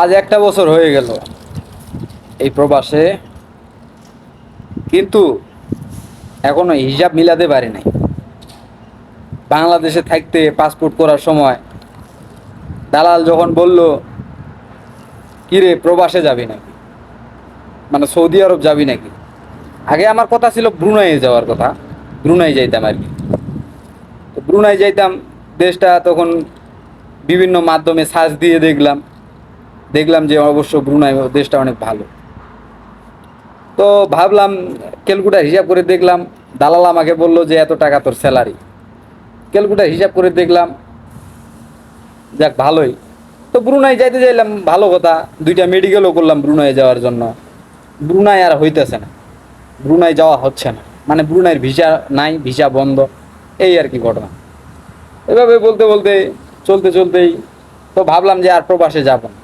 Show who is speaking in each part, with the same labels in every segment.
Speaker 1: আজ একটা বছর হয়ে গেল এই প্রবাসে, কিন্তু এখনও হিসাব মিলাতে পারি নাই। বাংলাদেশে থাকতে পাসপোর্ট করার সময় দালাল যখন বলল, কিরে, প্রবাসে যাবি নাকি? মানে সৌদি আরব যাবি নাকি? আগে আমার কথা ছিল ব্রুনাইয়ে যাওয়ার কথা ব্রুনাই যাইতাম আর কি। ব্রুনাই যাইতাম, দেশটা তখন বিভিন্ন মাধ্যমে সার্চ দিয়ে দেখলাম। দেখলাম যে অবশ্য ব্রুনাই দেশটা অনেক ভালো। তো ভাবলাম ক্যালকুটার হিসাব করে দেখলাম, দালাল আমাকে বলল যে এত টাকা তোর স্যালারি ক্যালকুটার হিসাব করে দেখলাম, যাক ভালোই। তো ব্রুনাই যাইতে চাইলাম ভালো কথা, দুইটা মেডিকেলও করলাম ব্রুনাই যাওয়ার জন্য। ব্রুনাই আর হইতেছে না। ব্রুনাই যাওয়া হচ্ছে না। মানে ব্রুনাইয়ের ভিসা নাই, ভিসা বন্ধ। এই আর কি ঘটনা। এভাবে বলতে বলতে, চলতে চলতেই, তো ভাবলাম যে আর প্রবাসে যাব না।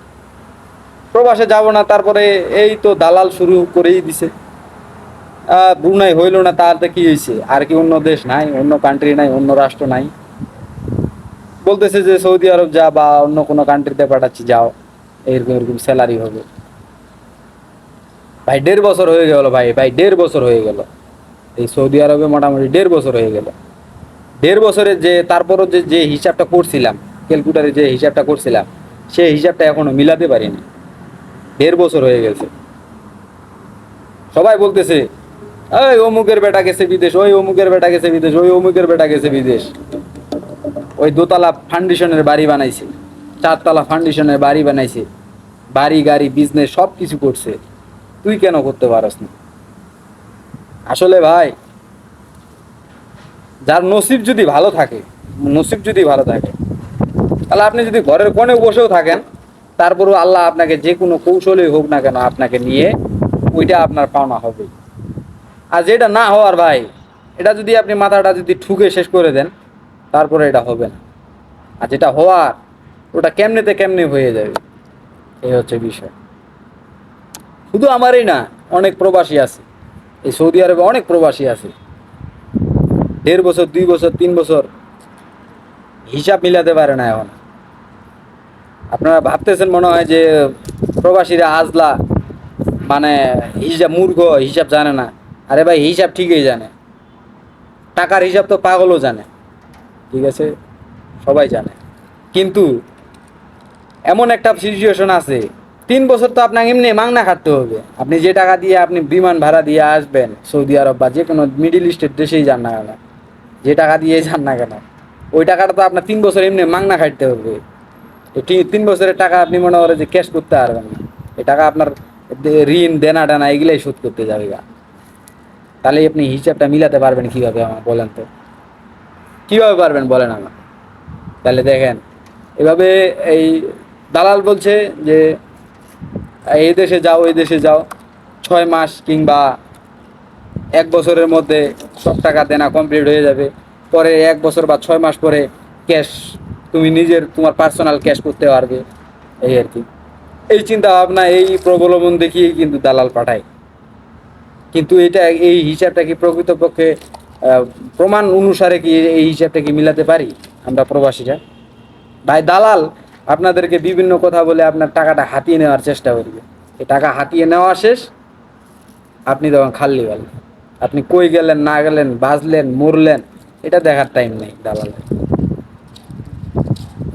Speaker 1: প্রবাসে যাব না, তারপরে এই তো দালাল শুরু করেই দিছে। ব্রুনাই হইল না তাহলে কি হয়েছে আর কি অন্য দেশ নাই, অন্য কান্ট্রি নাই, অন্য রাষ্ট্র নাই। বলতেছে যে সৌদি আরব যা বা অন্য কোনো কান্ট্রিতে পাঠাচ্ছি, যাও, এরকম এরকম স্যালারি হবে। ভাই, দেড় বছর হয়ে গেল ভাই ভাই, দেড় বছর হয়ে গেল। এই সৌদি আরবে মোটামুটি দেড় বছর হয়ে গেল। দেড় বছরে যে, তারপরও যে যে হিসাবটা করছিলাম ক্যালকুটারে যে হিসাবটা করছিলাম, সেই হিসাবটা এখনও মিলাতে পারিনি। দেড় বছর হয়ে গেছে। সবাই বলতেছে ওই অমুকের বেটা গেছে বিদেশ, ওই অমুকের বেটা গেছে বিদেশ, ওই অমুকের বেটা গেছে বিদেশ। ওই দোতলা ফাউন্ডেশনের বাড়ি বানাইছে, চারতলা ফাউন্ডেশনের বাড়ি বানাইছে, বাড়ি, গাড়ি বিজনেস সব কিছু করছে। তুই কেন করতে পারস না? আসলে ভাই, যার নসিব যদি ভালো থাকে, নসিব যদি ভালো থাকে, তাহলে আপনি যদি ঘরের কোণে বসেও থাকেন তারপরেও আল্লাহ আপনাকে যে কোনো কৌশলেই হোক না কেন আপনাকে নিয়ে ওইটা আপনার পাওনা হবে। আর যেটা না হওয়ার ভাই, এটা যদি আপনি মাথাটা যদি ঠুকে শেষ করে দেন, তারপরে এটা হবে না। আর যেটা হওয়ার, ওটা কেমনেতে কেমনে হয়ে যাবে, এই হচ্ছে বিষয়। শুধু আমারই না, অনেক প্রবাসী আছে। এই সৌদি আরবে অনেক প্রবাসী আছে। দেড় বছর, দুই বছর, তিন বছর হিসাব মিলাতে পারে না এখন। আপনারা ভাবতেছেন মনে হয় যে প্রবাসীরা আজলা মানে হিসাব মূর্খ হিসাব জানে না। আরে ভাই, হিসাব ঠিকই জানে। টাকার হিসাব তো পাগলও জানে। ঠিক আছে? সবাই জানে। কিন্তু এমন একটা সিচুয়েশন আছে, তিন বছর তো আপনাকে এমনি মাংনা খাটতে হবে। আপনি যে টাকা দিয়ে আপনি বিমান ভাড়া দিয়ে আসবেন, সৌদি আরব বা যে কোনো মিডিল ইস্টের দেশেই যান না কেন? যে টাকা দিয়ে যান না কেন? ওই টাকাটা তো আপনার তিন বছর এমনি মাংনা খাটতে হবে। তিন বছরের টাকা আপনি মনে করেন যে ক্যাশ করতে পারবেন না। এই টাকা আপনার ঋণ, দেনা টানা এগুলাই শোধ করতে যাবে গা। তাহলে আপনি হিসাবটা মিলাতে পারবেন কীভাবে আমার বলেন তো? কীভাবে পারবেন বলেন আমার তাহলে দেখেন, এভাবে এই দালাল বলছে যে, এই দেশে যাও ওই দেশে যাও, ছয় মাস কিংবা এক বছরের মধ্যে সব টাকা দেনা কমপ্লিট হয়ে যাবে। পরে এক বছর বা ছয় মাস পরে ক্যাশ তুমি নিজের, তোমার পার্সোনাল ক্যাশ করতে পারবে। এই আর কি। এই চিন্তা ভাবনা এই প্রবলম্বন দেখিয়ে কিন্তু দালাল পাঠায়। কিন্তু এটা, এই হিসাবটা কি প্রকৃতপক্ষে প্রমাণ অনুসারে কি এই হিসাবটা কি মিলাতে পারি আমরা প্রবাসীরা? ভাই দালাল আপনাদেরকে বিভিন্ন কথা বলে আপনার টাকাটা হাতিয়ে নেওয়ার চেষ্টা করবে। এই টাকা হাতিয়ে নেওয়া শেষ, আপনি তখন খাল্লি গেলেন আপনি কই গেলেন, না গেলেন বাজলেন মরলেন, এটা দেখার টাইম নেই দালালের।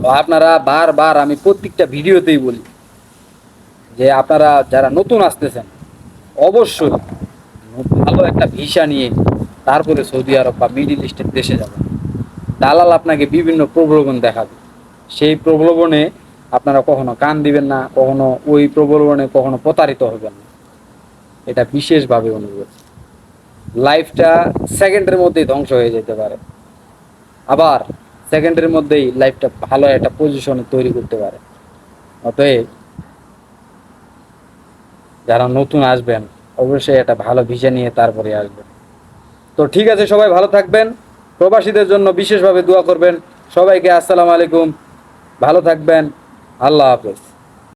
Speaker 1: আপনারা বারবার আমি প্রত্যেকটা ভিডিওতেই বলি যে আপনারা যারা নতুন আসতেছেন, অবশ্যই ভালো একটা ভিসা নিয়ে তারপরে সৌদি আরব বা মিডিল ইস্টের দেশে যাবেন। দালাল আপনাকে বিভিন্ন প্রলোভন দেখাবে। সেই প্রলোভনে আপনারা কখনো কান দিবেন না, কখনো ওই প্রলোভনে কখনো প্রতারিত হবেন না। এটা বিশেষভাবে অনুরোধ। লাইফটা সেকেন্ডের মধ্যেই ধ্বংস হয়ে যেতে পারে। আবার সেকেন্ডের মধ্যেই লাইফটা ভালো একটা পজিশনে তৈরি করতে পারে। অতএব যারা নতুন আসবেন, অবশ্যই একটা ভালো ভিসা নিয়ে তারপরে আসবেন। তো ঠিক আছে, সবাই ভালো থাকবেন। প্রবাসীদের জন্য বিশেষভাবে দোয়া করবেন। সবাইকে আসসালামু আলাইকুম। ভালো থাকবেন। আল্লাহ হাফেজ।